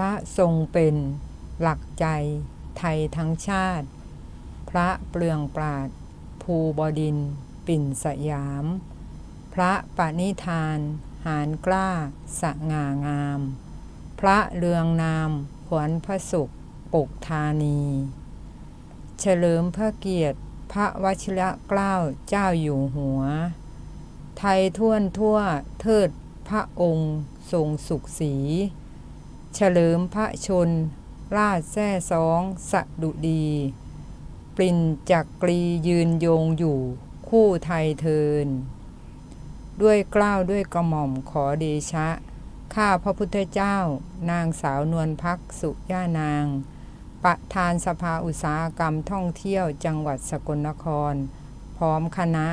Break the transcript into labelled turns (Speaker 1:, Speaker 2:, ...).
Speaker 1: ระทรงเป็นหลักใจไทยทั้งชาติ พระเปลืองปราด ภูบดิน ปิ่นสยาม พระปณิธาน หารกล้า สง่างาม พระเรืองนามขวัญพระสุขปกธานี เฉลิมพระเกียรติ พระวชิรเกล้าเจ้าอยู่หัว ไทยท่วนทั่วเทิดพระองค์ทรงสุขสี เฉลิมพระชน ราชแท้สองสะดุดี ปรินจักกรียืนโยงอยู่คู่ไทยเทิน ด้วยเกล้าวด้วยกระหม่อมขอเดชะ ข้าพระพุทธเจ้า นางสาวนวลพักสุย่านาง ประธานสภาอุตสาหกรรมท่องเที่ยวจังหวัดสกลนคร พร้อมคณะ